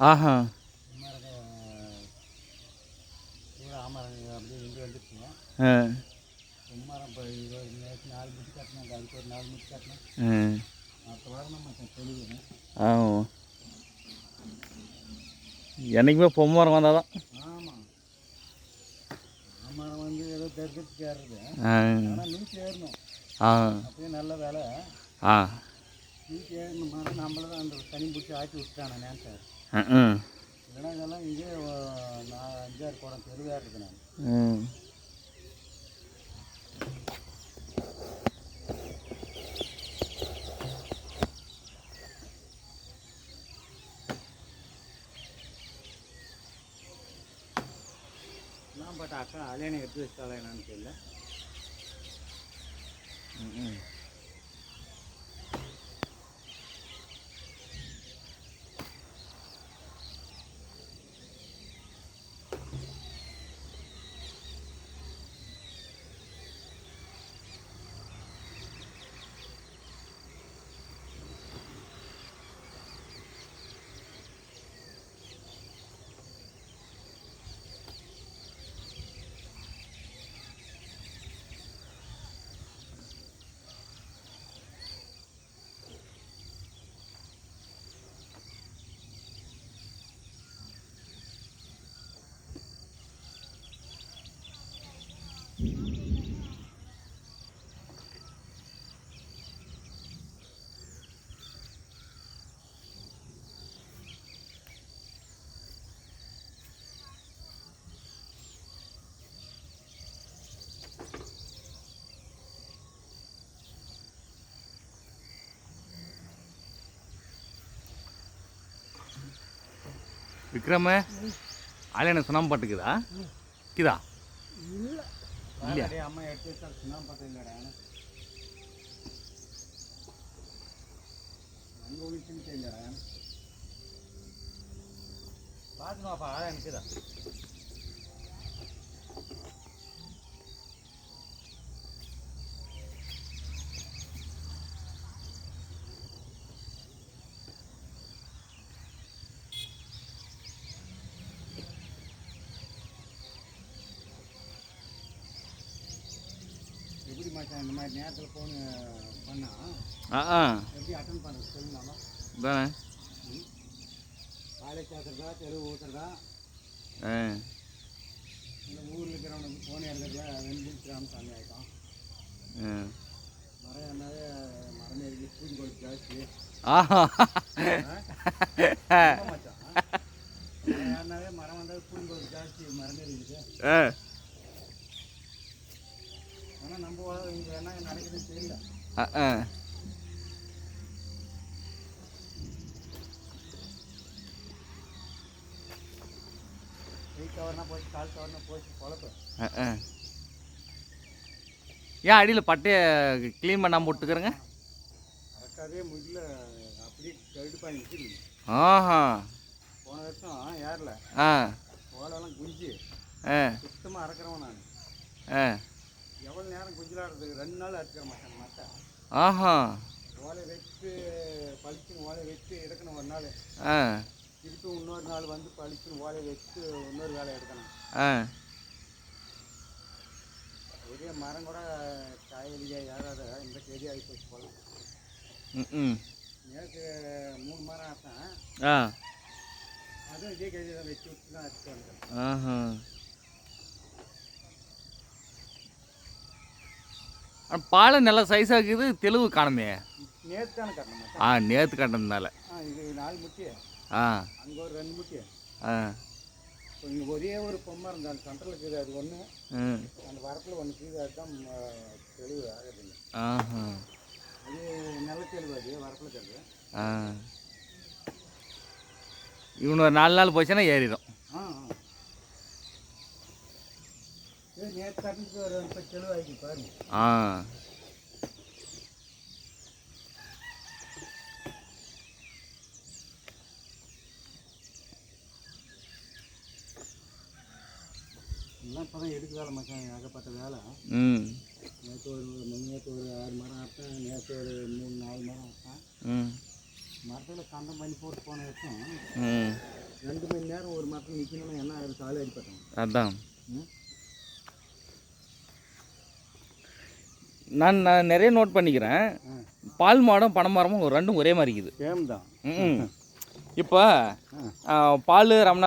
ஆஹா. பொம்மரம் இப்போ நாலு ஒரு ஆமாம் என்றைக்குமே பொம்மரம் வந்தால் தான் ஆமாம் வந்து ஏதோ தரிசனத்துக்கு ஏறுறது ஆ. ஆனால் நீச்சு ஏறணும் ஆ அப்படியே நல்ல வேலை ஆ. மாதிரி நம்மள தான் அந்த தனி பிடிச்சி ஆக்கி ம், ம் இல்லைன்னா இதெல்லாம் இங்கே நான் அஞ்சாறு குடம் தெருவாக இருக்குது நான் பட் அக்கா அலையனை எடுத்து வச்சாலே என்னன்னு தெரியல. ம், ம் விக்ரம ஆலையான சுண்ணாம்பு பாட்டுக்குதா கிதா இல்லை இல்லையா? எனக்கு இந்த மாதிரி நேரத்தில் ஃபோன் பண்ணா ஆ ஆ. எப்படி அட்டன் பண்ணுறது சொல்லுங்களாமா தானே காலை சேர்த்துறதா தெரு ஊற்றுறதா ஆ. இல்லை ஊரில் இருக்கிறவனுக்கு ஃபோன் எடுக்கிறதா வெண்புல் கிராம சாமி ஆகிட்டோம் ஆ. மரம் என்னவே மரம் ஏறி பூஜை கோயில் ஜாஸ்தி ஆஹா மச்சான் மரம் வந்தால் பூஜை ஜாஸ்தி மரம் இருக்குது உலகம் இங்கே என்ன நடக்குதுன்னு தெரியல ஆ. ஏன் அடியில் பட்டையை க்ளீன் பண்ணாமல் நிற்கிது ஆஹா. போன வருஷம் ஏறல. ஆ. ஓலெல்லாம் குஞ்சு ஆ. சுத்தமாக அறக்கிறவன் நான். ஆ. குஞ்சிலாடுறதுக்கு ரெண்டு நாள் அறுக்கிற மாட்டேன் மட்டை. ஆஹா. ஓலை வச்சு பளிச்சுன்னு ஓலை வச்சு எடுக்கணும் ஒரு நாள். ஆ. திருப்பி இன்னொரு நாள் வந்து பளிச்சுன்னு ஓலை வச்சு இன்னொரு வேலை எடுக்கணும். ஆ. பெரிய மரம் கூட காய்கறியாக ஏறாத இந்த செடி ஆகி போச்சு போல. ம் ம் நேற்று மூணு மரம் ஆட்டேன் ஆ. அதுவும் இதே கறி தான் வச்சு விட்டு தான் அடிச்சு வந்தேன் ஆஹா. ஆனால் பால் நல்லா சைஸாக இருக்குது. தெளிவு காணுமே. ஆ நேற்று கட்டினதுனால ஆ அங்கே ஒரு ரெண்டு முட்டி ஆ. இங்கே ஒரே ஒரு பொம்மை இருந்தால் அந்த சென்டரில் இருக்குது அது ஒன்று அந்த வரப்பில் ஒன்று இருக்குது அதுதான் தெளிவு ஆகுதுங்க ஆஹா. அது நல்ல தெளிவு அது வரப்பில் தெளிவு. இவனு ஒரு நாலு நாள் போச்சுன்னா ஏறிடும் ஆ ஆ சரி நேற்று கட்டினதுக்கு ஒரு இப்போ தெளிவு ஆகி பாருங்க ஆ. எல்லாம் இப்போ தான் எடுக்க வேலை மச்சான்? ஏகப்பட்ட வேலை. ம். நேற்று ஒரு நேற்று ஒரு ஆறு மரம் ஆட்டேன். நேற்று ஒரு மூணு நாலு மரம் ஆட்டேன். ம். மரத்தில் கந்தம் பண்ணி போட்டு போன வருஷம் ரெண்டு மணி நேரம் ஒரு மரத்தில் நிற்கணும்னா என்ன ஆகுது? காலு அடிப்பட்டாங்க அதான். ம்? நான் நான் நிறைய நோட் பண்ணிக்கிறேன். பால் மாடும் பனை மரமும் ரெண்டும் ஒரே மாதிரி இருக்குது. சேம் தான். ம் இப்போ பால் ரமணா